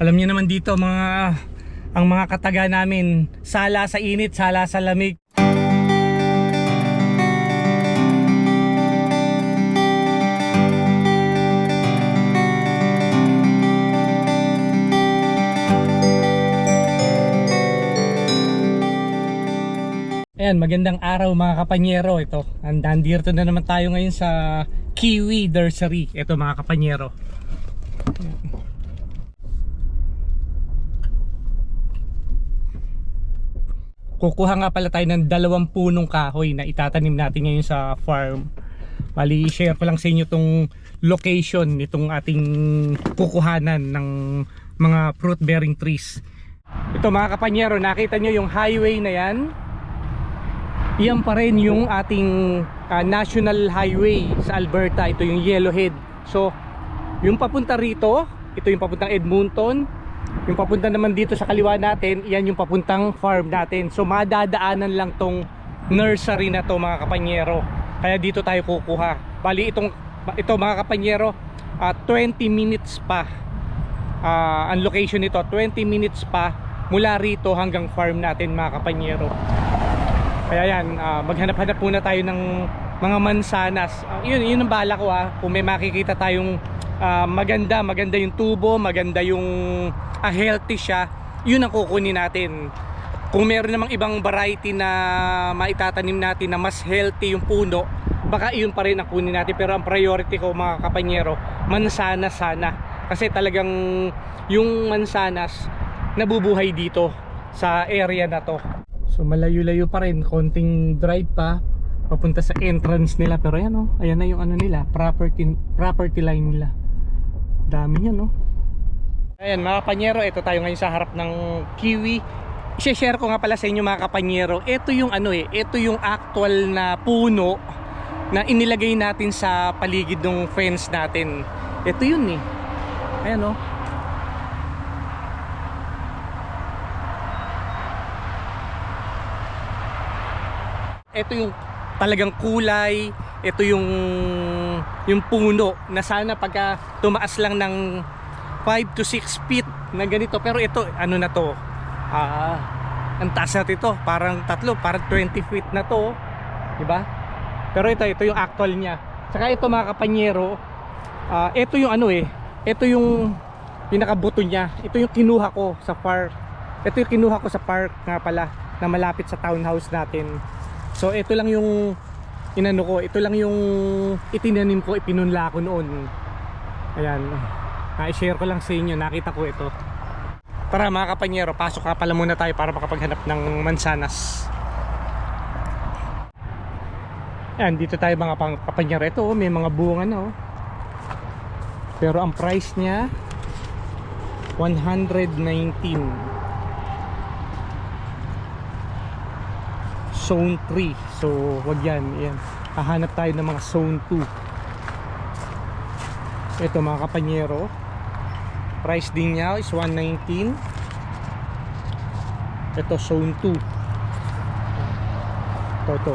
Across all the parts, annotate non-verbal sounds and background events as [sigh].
Alam niyo naman dito mga ang mga kataga namin, sala sa init, sala sa lamig. Ayan, magandang araw mga kapanyero. Ito, nandito na naman tayo ngayon sa Kiwi Nursery. Ito mga kapanyero. Kukuha nga pala tayo ng dalawang punong kahoy na itatanim natin ngayon sa farm. Bali, share ko lang sa inyo tong location nitong ating kukuhanan ng mga fruit bearing trees. Ito mga kapanyero, nakita nyo yung highway na yan? Iyan pa rin yung ating ah, national highway sa Alberta. Ito yung Yellowhead. So, yung papunta rito, ito yung papuntang Edmonton. Yung papunta naman dito sa kaliwa natin, yan yung papuntang farm natin. So, madadaanan lang tong nursery na to mga kapanyero. Kaya dito tayo kukuha. Bali, itong, ito mga kapanyero, ah, 20 minutes pa ah, ang location nito 20 minutes pa mula rito hanggang farm natin mga kapanyero kaya yan ah, maghanap-hanap muna tayo ng mga mansanas Ah, yun, yun ang bala ko ah kung may makikita tayong ah, maganda maganda yung tubo maganda yung ah, healthy siya. Yun ang kukunin natin. Kung meron namang ibang variety na maitatanim natin na mas healthy yung puno baka yun pa rin ang kunin natin. Pero ang priority ko mga kapanyero mansanas sana. Kasi talagang yung mansanas nabubuhay dito sa area na to. So malayo-layo pa rin. Konting drive pa papunta sa entrance nila. Pero ayan oh ayan na yung ano nila property, property line nila dami niya no? Ayan mga kapanyero ito tayo ngayon sa harap ng kiwi. I-share ko nga pala sa inyo mga kapanyero ito yung ano eh ito yung actual na puno na inilagay natin sa paligid ng fence natin. Ito yun eh. Ayan oh. Ito yung talagang kulay, ito yung yung puno na sana pagka tumaas lang ng 5 to 6 feet na ganito. Pero ito ano na to? Ah ang taas na ito. Parang tatlo parang 20 feet na to di ba pero ito ito yung actual niya. Saka ito mga kapanyero ah ito yung ano eh. Ito yung pinakabuto niya. Ito yung kinuha ko sa park ito yung kinuha ko sa park nga pala na malapit sa townhouse natin. So ito lang yung inano ko ito lang yung itinanim ko ipinunla ko noon. Ayan. Na-share ko lang sa inyo. Nakita ko ito. Tara mga kapanyero pasok ka pala muna tayo para makapaghanap ng mansanas. Ayan dito tayo mga kapanyero. Ito oh, may mga bunga na oh. Pero ang price niya 119 Zone 3 So wag yan, yan. Hahanap tayo ng mga Zone 2 Ito mga kapanyero. Price din niya is 119 Ito Zone 2 Ito, ito.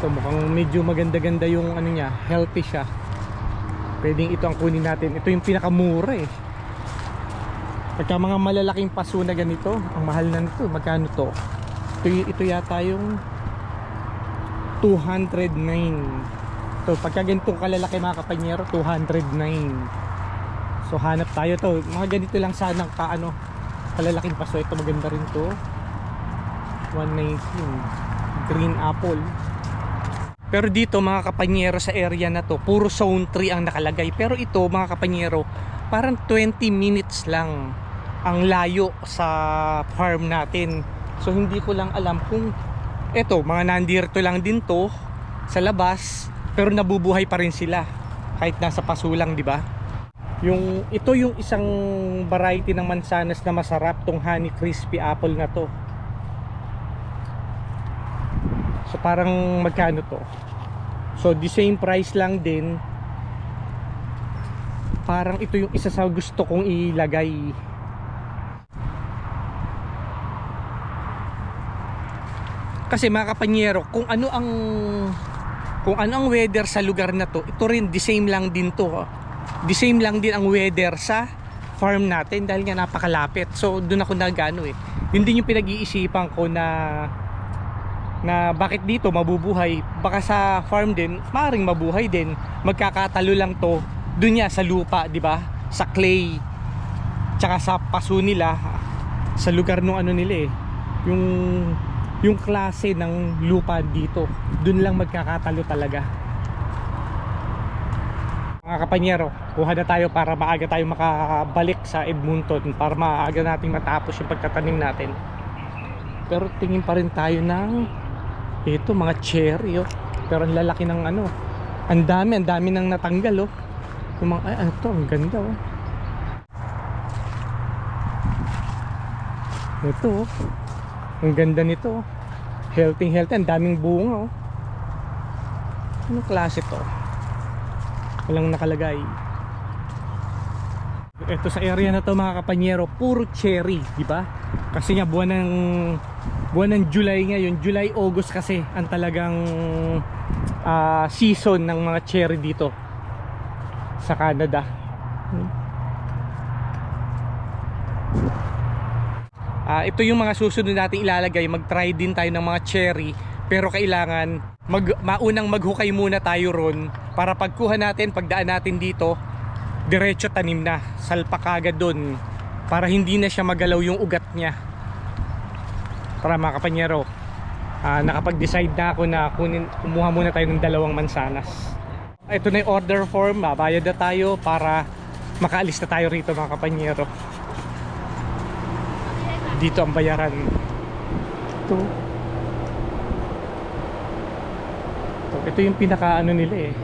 Ito mukhang medyo maganda-ganda yung ano niya Healthy siya. Pwedeng ito ang kunin natin. Ito yung pinakamura eh. Pagka mga malalaking paso na ganito ang mahal na nito magkano to? Ito, ito yata yung 209 to pagka ganitong kalalaki mga kapanyero 209 so hanap tayo to. Mga ganito lang sana ka ano kalalaking paso. Ito maganda rin to. 119 green apple. Pero dito mga kapanyero sa area na to, puro zone 3 ang nakalagay. Pero ito mga kapanyero, parang 20 minutes lang ang layo sa farm natin. So hindi ko lang alam kung eto, mga nandirto lang din to sa labas, pero nabubuhay pa rin sila kahit nasa paso lang, di ba? Yung ito yung isang variety ng mansanas na masarap tong honey crispy apple na to. So parang magkano to? So the same price lang din. Parang ito yung isa sa gusto kong ilagay. Kasi mga kapanyero, kung ano ang kung ano ang weather sa lugar na to, ito rin the same lang din to. oh. The same lang din ang weather sa farm natin dahil nga napakalapit. So doon ako nagano eh. Yun din yung pinag-iisipan ko na na bakit dito mabubuhay baka sa farm din maring mabuhay din magkakatalo lang to dun niya sa lupa di ba sa clay tsaka sa paso nila sa lugar nung ano nila eh yung yung klase ng lupa dito dun lang magkakatalo talaga mga kapanyero kuha na tayo para maaga tayo makabalik sa Edmonton para maaga nating matapos yung pagtatanim natin pero tingin pa rin tayo ng ito mga cherry oh. Pero ang lalaki ng ano. Ang dami, ang dami nang natanggal oh. Yung mga, ay, ano to, ang ganda oh. Ito oh. Ang ganda nito oh. Healthy, healthy. Ang daming bunga oh. Anong klase to? Walang nakalagay. Ito sa area na to mga kapanyero, puro cherry, di ba? Kasi nga buwan ng buwan ng July ngayon, July August kasi ang talagang ah, season ng mga cherry dito sa Canada. Ah, ito yung mga susunod nating ilalagay. Mag-try din tayo ng mga cherry pero kailangan mag maunang maghukay muna tayo ron para pagkuha natin, pagdaan natin dito, diretso tanim na, salpak agad doon para hindi na siya magalaw yung ugat niya. Para mga kapanyero, ah, nakapag-decide na ako na kunin, kumuha muna tayo ng dalawang mansanas. Ito na yung order form, babayad na tayo para makaalis na tayo rito mga kapanyero. Dito ang bayaran. Ito. Ito, ito yung pinaka ano nila eh.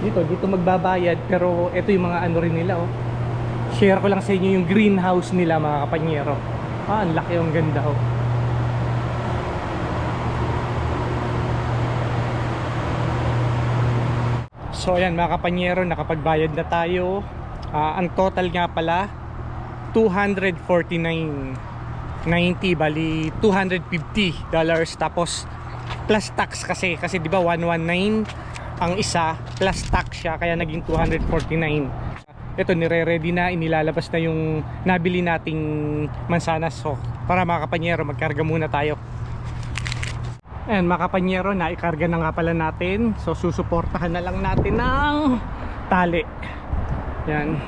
Dito, dito magbabayad pero ito yung mga ano rin nila oh. Share ko lang sa inyo yung greenhouse nila mga kapanyero. Ah, ang laki ang ganda oh. So ayan mga kapanyero, nakapagbayad na tayo. Ah, ang total nga pala 249.90 bali 250 dollars tapos plus tax kasi kasi 'di ba 119 ang isa plus tax siya kaya naging 249. Ito nire-ready na inilalabas na yung nabili nating mansanas so para mga kapanyero magkarga muna tayo. Ayan mga kapanyero, naikarga na nga pala natin. So susuportahan na lang natin ng tali. Yan.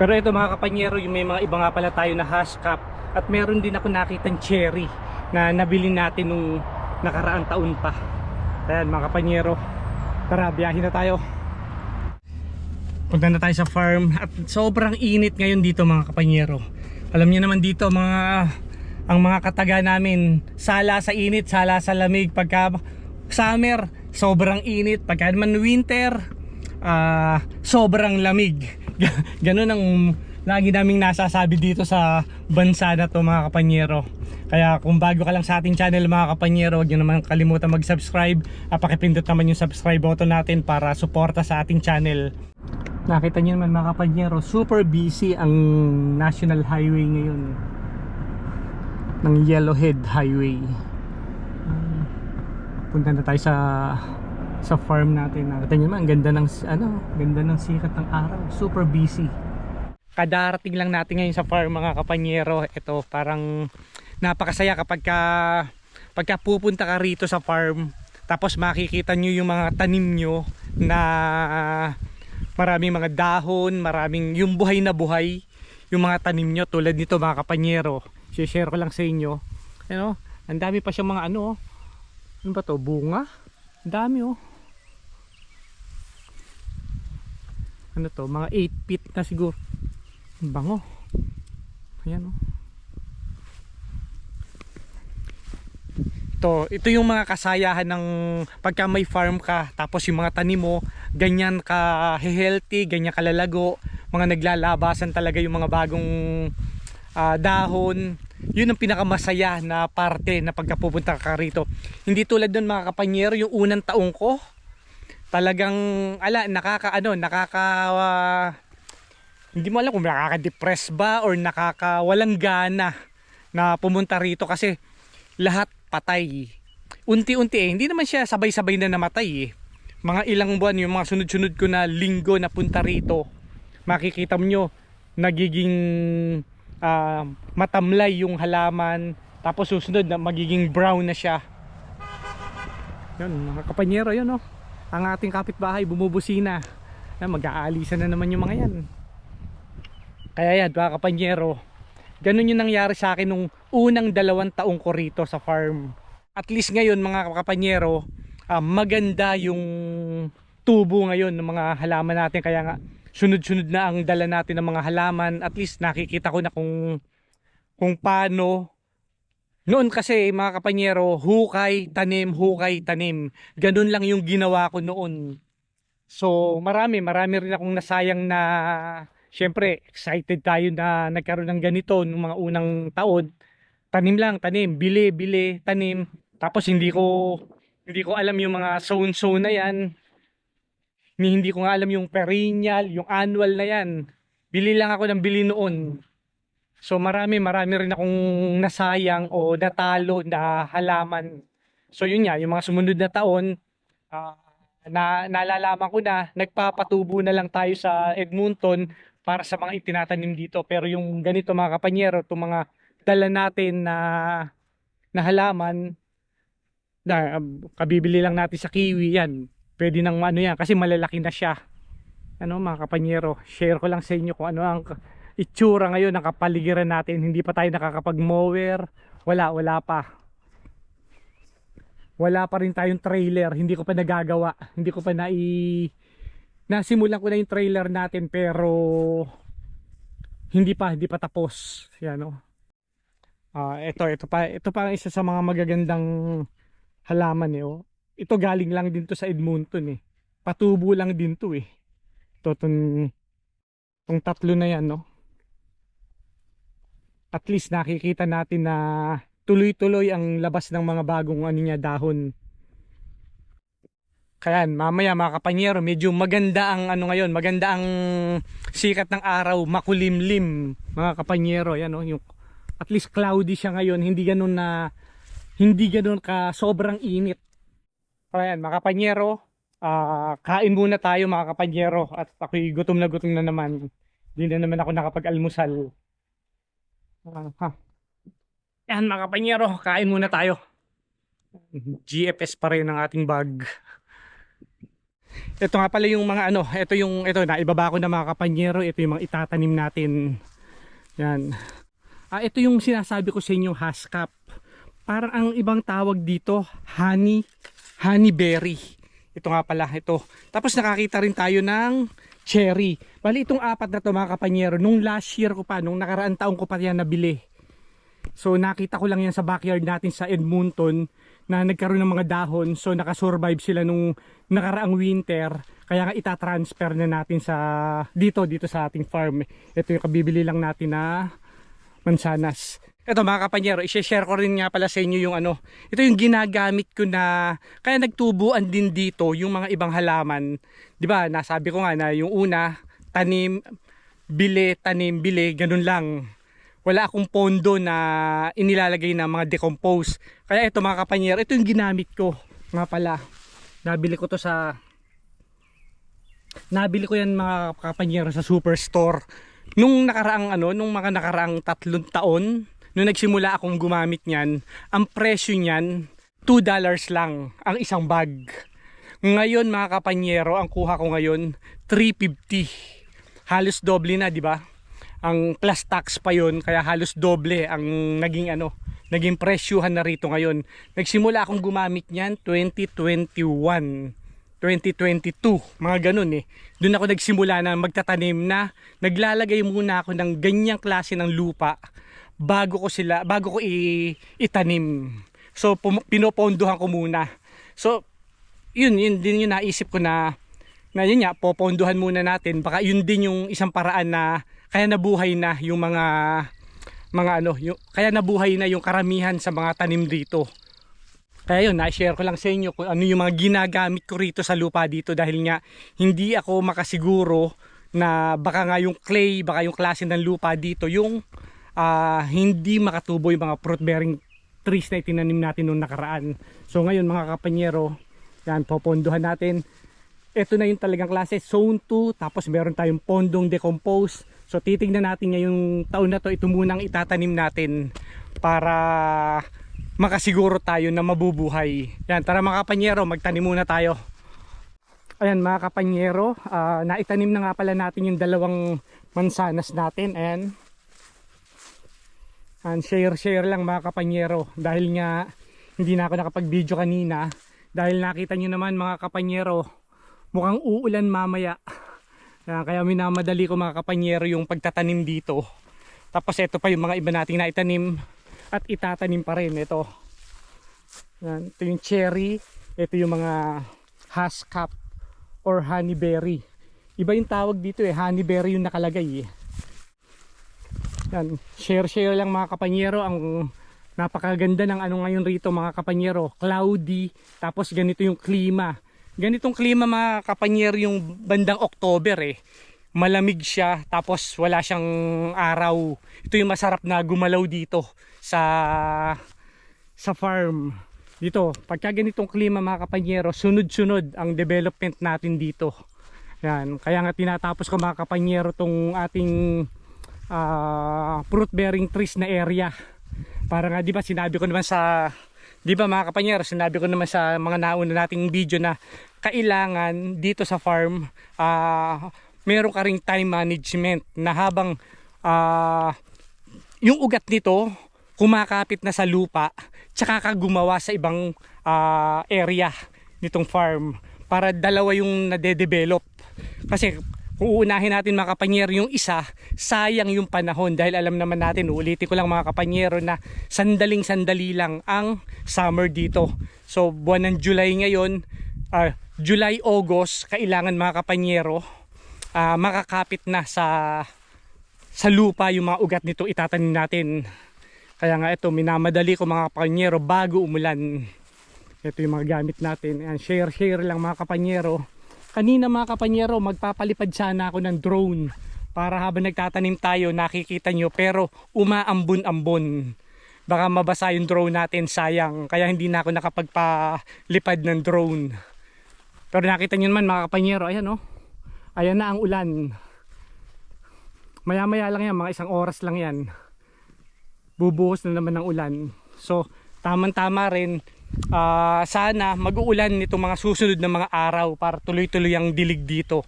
Pero ito mga kapanyero, yung may mga iba nga pala tayo na hash cap. At meron din ako nakitang cherry na nabili natin nung nakaraang taon pa. Ayan mga kapanyero, tara biyahin na tayo. Punta na tayo sa farm at sobrang init ngayon dito mga kapanyero. Alam niyo naman dito mga ang mga kataga namin sala sa init, sala sa lamig pagka summer, sobrang init pagka naman winter, ah, sobrang lamig. [laughs] Ganun ang lagi naming nasasabi dito sa bansa na to mga kapanyero. Kaya kung bago ka lang sa ating channel mga kapanyero, huwag nyo naman kalimutan mag-subscribe. at pakipindot naman yung subscribe button natin para suporta sa ating channel. Nakita nyo naman mga kapanyero, super busy ang National Highway ngayon ng Yellowhead Highway. Punta na tayo sa sa farm natin. Nakita nyo naman, ang ganda ng ano, ganda ng sikat ng araw. Super busy. Kadarating lang natin ngayon sa farm mga kapanyero. Ito parang napakasaya kapag ka pagka pupunta ka rito sa farm tapos makikita nyo yung mga tanim nyo na maraming mga dahon, maraming yung buhay na buhay yung mga tanim nyo tulad nito mga kapanyero. Share ko lang sa inyo. Ano, ang dami pa siyang mga ano oh. ano ba to, bunga? Ang dami oh. Ano to, mga 8 feet na siguro bango. Ayan oh. Ito, ito yung mga kasayahan ng pagka may farm ka tapos yung mga tanim mo ganyan ka healthy, ganyan kalalago mga naglalabasan talaga yung mga bagong ah, dahon. Yun ang pinakamasaya na parte na pagkapupunta ka rito. Hindi tulad nun mga kapanyero yung unang taong ko talagang ala nakaka ano nakaka ah, hindi mo alam kung nakaka-depress ba or nakakawalang gana na pumunta rito kasi lahat patay. Unti-unti eh. Hindi naman siya sabay-sabay na namatay eh. Mga ilang buwan yung mga sunod-sunod ko na linggo na punta rito makikita mo nyo nagiging ah, matamlay yung halaman. Tapos susunod na magiging brown na siya. Yun mga kapanyero yun oh. Ang ating kapitbahay bumubusina. Na mag-aalisan na naman yung mga yan kaya yan mga kapanyero ganun yung nangyari sa akin nung unang dalawang taong ko rito sa farm. At least ngayon mga kapanyero ah, maganda yung tubo ngayon ng mga halaman natin. Kaya nga sunod-sunod na ang dala natin ng mga halaman. At least nakikita ko na kung kung paano. Noon kasi mga kapanyero hukay tanim hukay tanim. Ganun lang yung ginawa ko noon. So marami marami rin akong nasayang na syempre excited tayo na nagkaroon ng ganito nung mga unang taon tanim lang tanim bili bili tanim tapos hindi ko hindi ko alam yung mga zone zone na yan ni hindi ko nga alam yung perennial, yung annual na yan. Bili lang ako ng bili noon. So marami, marami rin akong nasayang o natalo na halaman. So yun nga, yung mga sumunod na taon, ah, na nalalaman ko na, nagpapatubo na lang tayo sa Edmonton para sa mga itinatanim dito. Pero yung ganito mga kapanyero, itong mga dala natin na, na halaman, na um, kabibili lang natin sa kiwi yan. Pwede nang ano yan kasi malalaki na siya. Ano mga kapanyero share ko lang sa inyo kung ano ang itsura ngayon ng kapaligiran natin. Hindi pa tayo nakakapag mower wala wala pa. Wala pa rin tayong trailer. Hindi ko pa nagagawa. Hindi ko pa nai nasimulan ko na yung trailer natin pero hindi pa hindi pa tapos yan no Ah, ito ito pa ito pa isa sa mga magagandang halaman eh oh ito galing lang din to sa Edmonton eh. Patubo lang din to eh. Ito tong, tong tatlo na yan no. At least nakikita natin na tuloy-tuloy ang labas ng mga bagong ano niya dahon. Kaya mamaya mga kapanyero, medyo maganda ang ano ngayon, maganda ang sikat ng araw, makulimlim mga kapanyero, yan no, yung at least cloudy siya ngayon, hindi ganoon na hindi ganoon ka sobrang init. Ayan, mga kapanyero, ah, kain muna tayo mga kapanyero at ako'y gutom na gutom na naman. Hindi na naman ako nakapag-almusal. Ah, ha. Yan mga kapanyero, kain muna tayo. GFS pa rin ang ating bag. Ito nga pala yung mga ano, ito yung ito na ibaba ko na mga kapanyero, ito yung mga itatanim natin. Yan. Ah, ito yung sinasabi ko sa inyo haskap. Parang ang ibang tawag dito, honey honeyberry. Ito nga pala, ito. Tapos nakakita rin tayo ng cherry. Bali itong apat na to mga kapanyero, nung last year ko pa, nung nakaraan taong ko pa yan nabili. So nakita ko lang yan sa backyard natin sa Edmonton na nagkaroon ng mga dahon. So nakasurvive sila nung nakaraang winter. Kaya nga itatransfer na natin sa dito, dito sa ating farm. Ito yung kabibili lang natin na mansanas. Ito mga kapanyero, i-share ko rin nga pala sa inyo yung ano, ito yung ginagamit ko na, kaya nagtubuan din dito yung mga ibang halaman. 'Di ba nasabi ko nga na yung una, tanim, bili, tanim, bili, ganun lang. Wala akong pondo na inilalagay na mga decompose. Kaya ito mga kapanyero, ito yung ginamit ko. Nga pala, nabili ko to sa, nabili ko yan mga kapanyero sa superstore. Nung nakaraang ano, nung mga nakaraang tatlong taon, nung nagsimula akong gumamit niyan, ang presyo niyan, $2 lang ang isang bag. Ngayon mga kapanyero, ang kuha ko ngayon, 350. Halos doble na, di ba? Ang plus tax pa yon kaya halos doble ang naging ano, naging presyuhan na rito ngayon. Nagsimula akong gumamit niyan 2021. 2022, mga ganun eh. Doon ako nagsimula na magtatanim na naglalagay muna ako ng ganyang klase ng lupa bago ko sila bago ko itanim. So pinopondohan ko muna. So yun yun din yung naisip ko na na yun nga popondohan muna natin. Baka yun din yung isang paraan na kaya nabuhay na yung mga mga ano, yung, kaya nabuhay na yung karamihan sa mga tanim dito. Kaya yun, na-share ko lang sa inyo kung ano yung mga ginagamit ko rito sa lupa dito dahil nga hindi ako makasiguro na baka nga yung clay, baka yung klase ng lupa dito yung ah, hindi makatubo yung mga fruit bearing trees na itinanim natin noong nakaraan. So ngayon mga kapanyero, yan, popondohan natin. Ito na yung talagang klase, zone 2, tapos meron tayong pondong decompose, So titingnan natin ngayong taon na to, ito munang itatanim natin para makasiguro tayo na mabubuhay. Yan, tara mga kapanyero, magtanim muna tayo. Ayan mga kapanyero, ah, naitanim na nga pala natin yung dalawang mansanas natin. Ayan. And share-share lang mga kapanyero dahil nga hindi na ako nakapag-video kanina dahil nakita nyo naman mga kapanyero mukhang uulan mamaya Ayan, kaya minamadali ko mga kapanyero yung pagtatanim dito. Tapos ito pa yung mga iba nating naitanim at itatanim pa rin. Ito. Ayan, ito yung cherry. Ito yung mga haskap or honeyberry iba yung tawag dito eh. Honeyberry yung nakalagay eh. Yan, share-share lang mga kapanyero. Ang napakaganda ng ano ngayon rito mga kapanyero. Cloudy, tapos ganito yung klima. Ganitong klima mga kapanyero yung bandang October eh. Malamig siya, tapos wala siyang araw. Ito yung masarap na gumalaw dito sa sa farm. Dito, pagka ganitong klima mga kapanyero, sunod-sunod ang development natin dito. Yan, kaya nga tinatapos ko mga kapanyero tong ating ah, fruit bearing trees na area para nga di ba sinabi ko naman sa di ba mga kapanyero sinabi ko naman sa mga nauna nating video na kailangan dito sa farm ah meron ka ring time management na habang ah, yung ugat nito kumakapit na sa lupa tsaka ka gumawa sa ibang ah, area nitong farm para dalawa yung nade-develop kasi kung uunahin natin mga kapanyero yung isa, sayang yung panahon dahil alam naman natin, ulitin ko lang mga kapanyero na sandaling sandali lang ang summer dito. So buwan ng July ngayon, ah, July, August, kailangan mga kapanyero ah, makakapit na sa sa lupa yung mga ugat nito itatanim natin. Kaya nga ito, minamadali ko mga kapanyero bago umulan. Ito yung mga gamit natin. Ayan, share share lang mga kapanyero. Kanina mga kapanyero, magpapalipad sana ako ng drone para habang nagtatanim tayo nakikita nyo pero umaambon-ambon. Baka mabasa yung drone natin, sayang. Kaya hindi na ako nakapagpalipad ng drone. Pero nakita nyo naman mga kapanyero, ayan oh. Ayan na ang ulan. Maya-maya lang yan, mga isang oras lang yan. Bubuhos na naman ng ulan. So, tamang-tama rin ah, sana mag-uulan nitong mga susunod na mga araw para tuloy-tuloy ang dilig dito.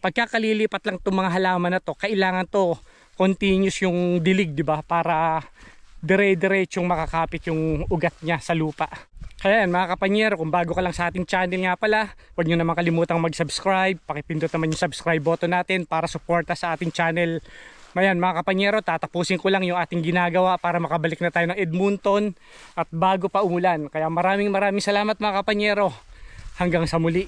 Pagkakalilipat lang itong mga halaman na to, kailangan to continuous yung dilig, di ba? Para dire-diretsong makakapit yung ugat niya sa lupa. Kaya yan mga kapanyero, kung bago ka lang sa ating channel nga pala, huwag nyo naman kalimutang mag-subscribe. Pakipindot naman yung subscribe button natin para suporta sa ating channel. Mayan mga kapanyero, tatapusin ko lang yung ating ginagawa para makabalik na tayo ng Edmonton at bago pa umulan. Kaya maraming maraming salamat mga kapanyero. Hanggang sa muli.